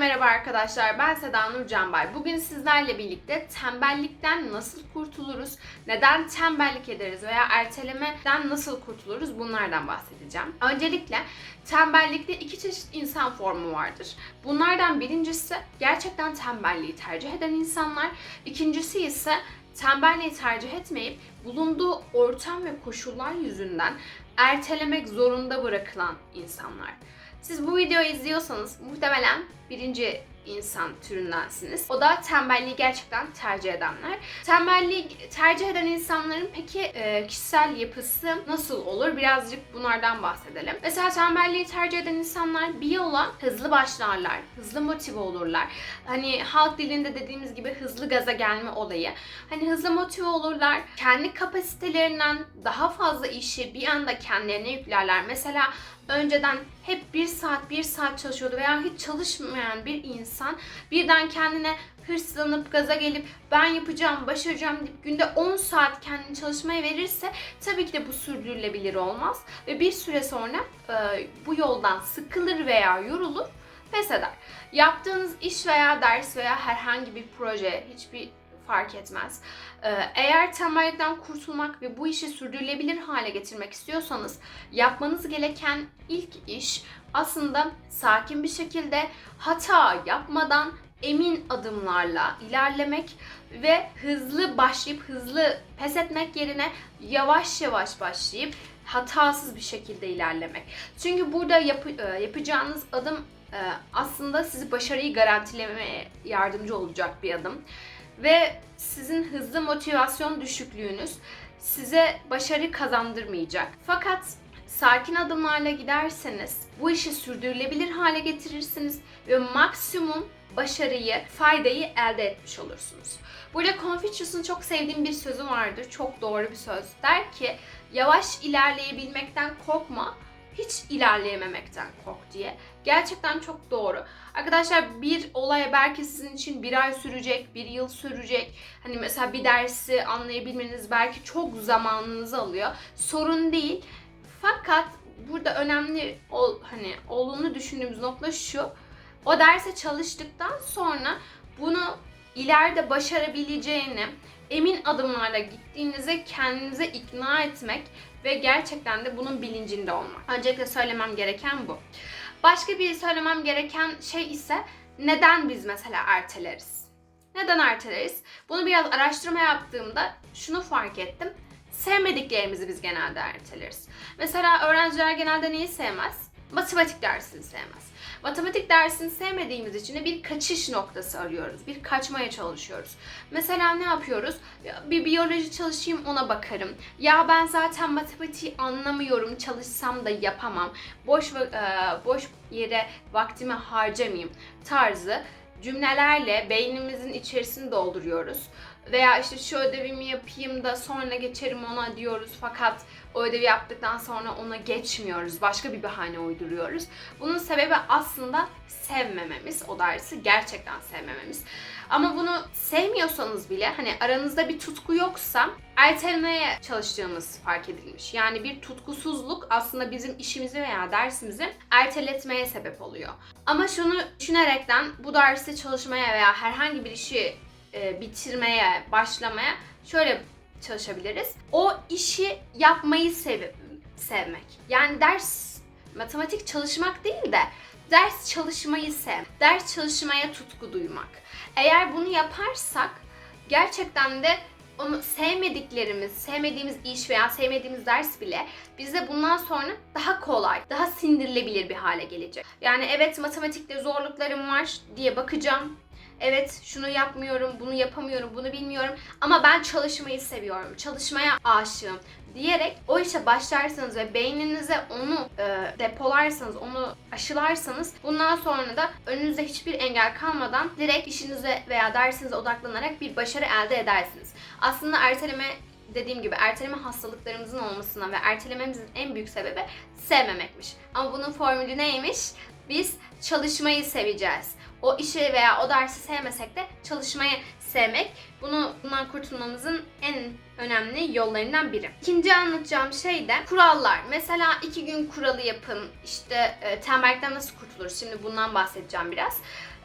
merhaba arkadaşlar. Ben Seda Nur Canbay. Bugün sizlerle birlikte tembellikten nasıl kurtuluruz, neden tembellik ederiz veya ertelemeden nasıl kurtuluruz bunlardan bahsedeceğim. Öncelikle tembellikte iki çeşit insan formu vardır. Bunlardan birincisi gerçekten tembelliği tercih eden insanlar. İkincisi ise tembelliği tercih etmeyip bulunduğu ortam ve koşullar yüzünden ertelemek zorunda bırakılan insanlar. Siz bu videoyu izliyorsanız muhtemelen birinci insan türündensiniz. O da tembelliği gerçekten tercih edenler. Tembelliği tercih eden insanların peki e, kişisel yapısı nasıl olur? Birazcık bunlardan bahsedelim. Mesela tembelliği tercih eden insanlar bir yola hızlı başlarlar, hızlı motive olurlar. Hani halk dilinde dediğimiz gibi hızlı gaza gelme olayı. Hani hızlı motive olurlar. Kendi kapasitelerinden daha fazla işi bir anda kendilerine yüklerler. Mesela önceden hep bir saat bir saat çalışıyordu veya hiç çalışmayan bir insan birden kendine hırslanıp gaza gelip ben yapacağım, başaracağım deyip günde 10 saat kendini çalışmaya verirse tabii ki de bu sürdürülebilir olmaz ve bir süre sonra e, bu yoldan sıkılır veya yorulur pes eder. Yaptığınız iş veya ders veya herhangi bir proje hiçbir fark etmez. Ee, Eğer tembellikten kurtulmak ve bu işi sürdürülebilir hale getirmek istiyorsanız yapmanız gereken ilk iş aslında sakin bir şekilde hata yapmadan emin adımlarla ilerlemek ve hızlı başlayıp hızlı pes etmek yerine yavaş yavaş başlayıp hatasız bir şekilde ilerlemek. Çünkü burada yapı- e, yapacağınız adım e, aslında sizi başarıyı garantilemeye yardımcı olacak bir adım ve sizin hızlı motivasyon düşüklüğünüz size başarı kazandırmayacak. Fakat sakin adımlarla giderseniz bu işi sürdürülebilir hale getirirsiniz ve maksimum başarıyı, faydayı elde etmiş olursunuz. Burada Confucius'un çok sevdiğim bir sözü vardır. Çok doğru bir söz. Der ki yavaş ilerleyebilmekten korkma, hiç ilerleyememekten kork diye. Gerçekten çok doğru. Arkadaşlar bir olay belki sizin için bir ay sürecek, bir yıl sürecek. Hani mesela bir dersi anlayabilmeniz belki çok zamanınızı alıyor. Sorun değil. Fakat burada önemli ol, hani olduğunu düşündüğümüz nokta şu. O derse çalıştıktan sonra bunu ileride başarabileceğini emin adımlarla gittiğinize kendinize ikna etmek ve gerçekten de bunun bilincinde olmak. Öncelikle söylemem gereken bu. Başka bir söylemem gereken şey ise neden biz mesela erteleriz? Neden erteleriz? Bunu biraz araştırma yaptığımda şunu fark ettim. Sevmediklerimizi biz genelde erteleriz. Mesela öğrenciler genelde neyi sevmez? Matematik dersini sevmez. Matematik dersini sevmediğimiz için de bir kaçış noktası arıyoruz. Bir kaçmaya çalışıyoruz. Mesela ne yapıyoruz? Ya Bir biyoloji çalışayım ona bakarım. Ya ben zaten matematiği anlamıyorum. Çalışsam da yapamam. Boş e, boş yere vaktimi harcamayayım tarzı cümlelerle beynimizin içerisini dolduruyoruz. Veya işte şu ödevimi yapayım da sonra geçerim ona diyoruz fakat o ödevi yaptıktan sonra ona geçmiyoruz. Başka bir bahane uyduruyoruz. Bunun sebebi aslında sevmememiz. O dersi gerçekten sevmememiz. Ama bunu sevmiyorsanız bile hani aranızda bir tutku yoksa ertelemeye çalıştığımız fark edilmiş. Yani bir tutkusuzluk aslında bizim işimizi veya dersimizi erteletmeye sebep oluyor. Ama şunu düşünerekten bu dersi çalışmaya veya herhangi bir işi e, bitirmeye, başlamaya şöyle çalışabiliriz. O işi yapmayı sev sevmek. Yani ders matematik çalışmak değil de ders çalışmayı sev. Ders çalışmaya tutku duymak. Eğer bunu yaparsak gerçekten de onu sevmediklerimiz, sevmediğimiz iş veya sevmediğimiz ders bile bize bundan sonra daha kolay, daha sindirilebilir bir hale gelecek. Yani evet matematikte zorluklarım var diye bakacağım. Evet şunu yapmıyorum, bunu yapamıyorum, bunu bilmiyorum ama ben çalışmayı seviyorum, çalışmaya aşığım diyerek o işe başlarsanız ve beyninize onu e, depolarsanız, onu aşılarsanız bundan sonra da önünüzde hiçbir engel kalmadan direkt işinize veya dersinize odaklanarak bir başarı elde edersiniz. Aslında erteleme dediğim gibi erteleme hastalıklarımızın olmasına ve ertelememizin en büyük sebebi sevmemekmiş. Ama bunun formülü neymiş? Biz çalışmayı seveceğiz. O işi veya o dersi sevmesek de çalışmayı sevmek. Bunu bundan kurtulmamızın en önemli yollarından biri. İkinci anlatacağım şey de kurallar. Mesela iki gün kuralı yapın. İşte e, tembellikten nasıl kurtuluruz? Şimdi bundan bahsedeceğim biraz.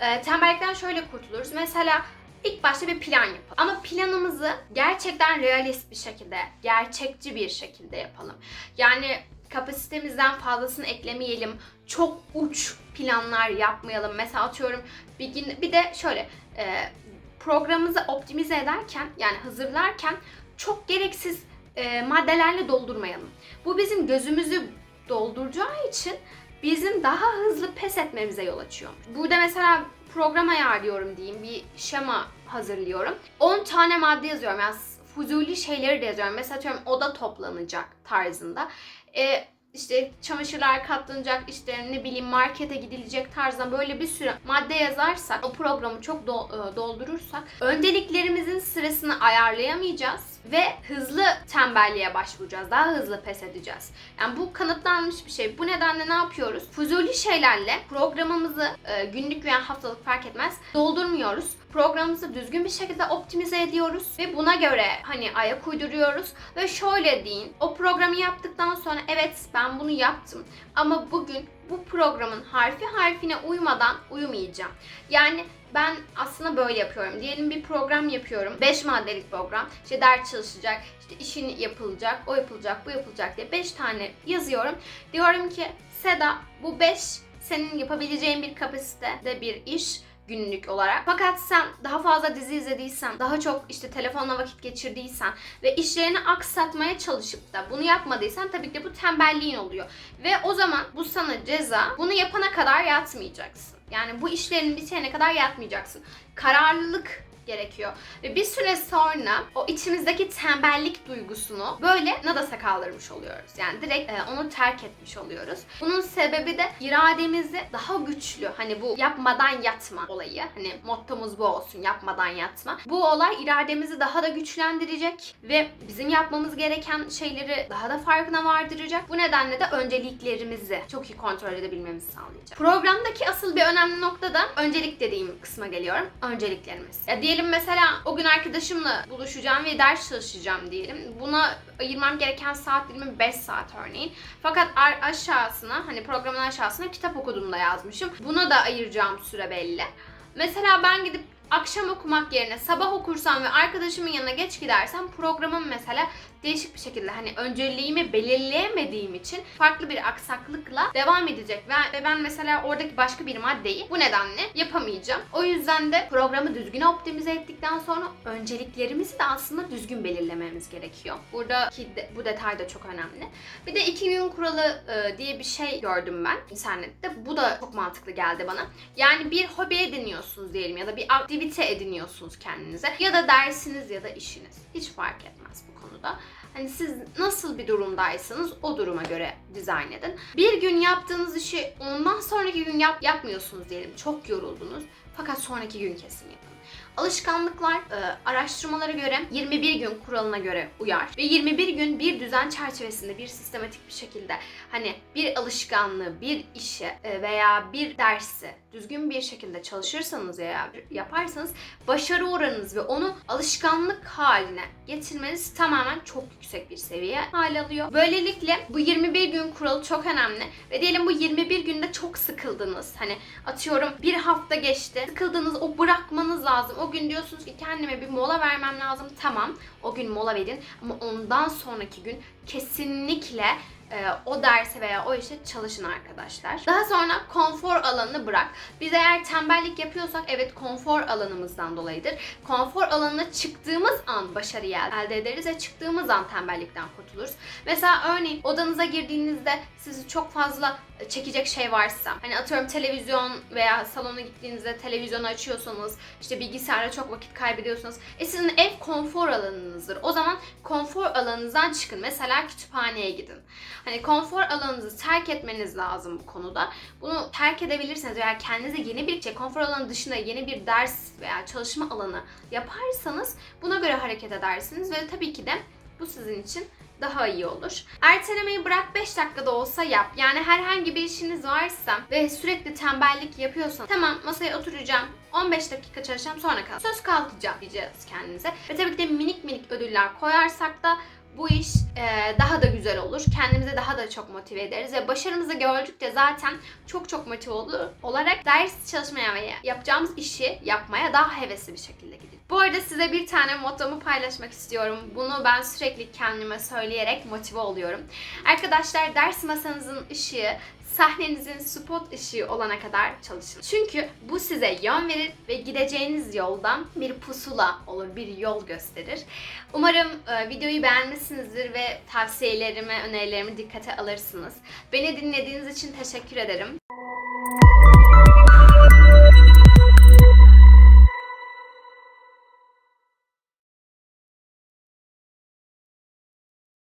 e, tembellikten şöyle kurtuluruz. Mesela ilk başta bir plan yapalım. Ama planımızı gerçekten realist bir şekilde, gerçekçi bir şekilde yapalım. Yani kapasitemizden fazlasını eklemeyelim. Çok uç planlar yapmayalım. Mesela atıyorum bir gün bir de şöyle e, programımızı optimize ederken yani hazırlarken çok gereksiz e, maddelerle doldurmayalım. Bu bizim gözümüzü dolduracağı için bizim daha hızlı pes etmemize yol açıyor. Burada mesela program ayarlıyorum diyeyim, bir şema hazırlıyorum. 10 tane madde yazıyorum. Yani fuzuli şeyleri de yazıyorum. Mesela atıyorum oda toplanacak tarzında. E, işte çamaşırlar katlanacak, işte ne bileyim markete gidilecek tarzdan böyle bir sürü madde yazarsak, o programı çok do- e, doldurursak önceliklerimizin sırasını ayarlayamayacağız ve hızlı tembelliğe başvuracağız. Daha hızlı pes edeceğiz. Yani bu kanıtlanmış bir şey. Bu nedenle ne yapıyoruz? Fuzuli şeylerle programımızı e, günlük veya haftalık fark etmez doldurmuyoruz. Programımızı düzgün bir şekilde optimize ediyoruz ve buna göre hani ayak uyduruyoruz ve şöyle deyin. O programı yaptıktan sonra evet ben bunu yaptım ama bugün bu programın harfi harfine uymadan uyumayacağım. Yani ben aslında böyle yapıyorum. Diyelim bir program yapıyorum. 5 maddelik program. İşte ders çalışacak, işte işin yapılacak, o yapılacak, bu yapılacak diye 5 tane yazıyorum. Diyorum ki Seda bu 5 senin yapabileceğin bir kapasitede bir iş günlük olarak. Fakat sen daha fazla dizi izlediysen, daha çok işte telefonla vakit geçirdiysen ve işlerini aksatmaya çalışıp da bunu yapmadıysan tabii ki bu tembelliğin oluyor. Ve o zaman bu sana ceza. Bunu yapana kadar yatmayacaksın. Yani bu işlerin bitene kadar yatmayacaksın. Kararlılık gerekiyor. Ve bir süre sonra o içimizdeki tembellik duygusunu böyle nadasa kaldırmış oluyoruz. Yani direkt e, onu terk etmiş oluyoruz. Bunun sebebi de irademizi daha güçlü hani bu yapmadan yatma olayı. Hani mottomuz bu olsun yapmadan yatma. Bu olay irademizi daha da güçlendirecek ve bizim yapmamız gereken şeyleri daha da farkına vardıracak. Bu nedenle de önceliklerimizi çok iyi kontrol edebilmemizi sağlayacak. Programdaki asıl bir önemli nokta da öncelik dediğim kısma geliyorum. Önceliklerimiz. Ya diyelim mesela o gün arkadaşımla buluşacağım ve ders çalışacağım diyelim. Buna ayırmam gereken saat dilimi 5 saat örneğin. Fakat aşağısına hani programın aşağısına kitap okuduğumda yazmışım. Buna da ayıracağım süre belli. Mesela ben gidip akşam okumak yerine sabah okursam ve arkadaşımın yanına geç gidersem programım mesela değişik bir şekilde hani önceliğimi belirleyemediğim için farklı bir aksaklıkla devam edecek ve, ve ben mesela oradaki başka bir maddeyi bu nedenle yapamayacağım. O yüzden de programı düzgün optimize ettikten sonra önceliklerimizi de aslında düzgün belirlememiz gerekiyor. Buradaki de, bu detay da çok önemli. Bir de iki gün kuralı e, diye bir şey gördüm ben internette. Bu da çok mantıklı geldi bana. Yani bir hobi ediniyorsunuz diyelim ya da bir aktivite ediniyorsunuz kendinize ya da dersiniz ya da işiniz. Hiç fark etmez bu konuda. Hani siz nasıl bir durumdaysanız o duruma göre dizayn edin. Bir gün yaptığınız işi ondan sonraki gün yap yapmıyorsunuz diyelim. Çok yoruldunuz. Fakat sonraki gün kesin yapın. Alışkanlıklar e, araştırmalara göre 21 gün kuralına göre uyar ve 21 gün bir düzen çerçevesinde bir sistematik bir şekilde hani bir alışkanlığı, bir işi e, veya bir dersi düzgün bir şekilde çalışırsanız veya yaparsanız başarı oranınız ve onu alışkanlık haline getirmeniz tamamen çok yüksek bir seviye hal alıyor. Böylelikle bu 21 gün kuralı çok önemli ve diyelim bu 21 günde çok sıkıldınız. Hani atıyorum bir hafta geçti. Sıkıldınız o bırakmanız lazım. O gün diyorsunuz ki kendime bir mola vermem lazım. Tamam o gün mola verin ama ondan sonraki gün kesinlikle e, o derse veya o işe çalışın arkadaşlar. Daha sonra konfor alanını bırak. Biz eğer tembellik yapıyorsak evet konfor alanımızdan dolayıdır. Konfor alanına çıktığımız an başarıyı elde ederiz ve çıktığımız an tembellikten kurtuluruz. Mesela örneğin odanıza girdiğinizde sizi çok fazla çekecek şey varsa hani atıyorum televizyon veya salona gittiğinizde televizyonu açıyorsanız işte bilgisayarda çok vakit kaybediyorsanız e sizin ev konfor alanınızdır. O zaman konfor alanınızdan çıkın. Mesela kütüphaneye gidin. Hani konfor alanınızı terk etmeniz lazım bu konuda. Bunu terk edebilirseniz veya kendinize yeni bir şey, konfor alanı dışında yeni bir ders veya çalışma alanı yaparsanız buna göre hareket edersiniz ve tabii ki de bu sizin için daha iyi olur. Ertelemeyi bırak 5 dakikada olsa yap. Yani herhangi bir işiniz varsa ve sürekli tembellik yapıyorsan tamam masaya oturacağım 15 dakika çalışacağım sonra kalk. Söz kalkacağım diyeceğiz kendinize. Ve tabii ki de minik minik ödüller koyarsak da bu iş e, daha da güzel olur. Kendimizi daha da çok motive ederiz ve başarımızı gördükçe zaten çok çok motive olur, olarak ders çalışmaya ve yapacağımız işi yapmaya daha hevesli bir şekilde gideriz. Bu arada size bir tane mottomu paylaşmak istiyorum. Bunu ben sürekli kendime söyleyerek motive oluyorum. Arkadaşlar ders masanızın ışığı sahnenizin spot ışığı olana kadar çalışın. Çünkü bu size yön verir ve gideceğiniz yoldan bir pusula olur, bir yol gösterir. Umarım e, videoyu beğenmişsinizdir ve tavsiyelerimi, önerilerimi dikkate alırsınız. Beni dinlediğiniz için teşekkür ederim.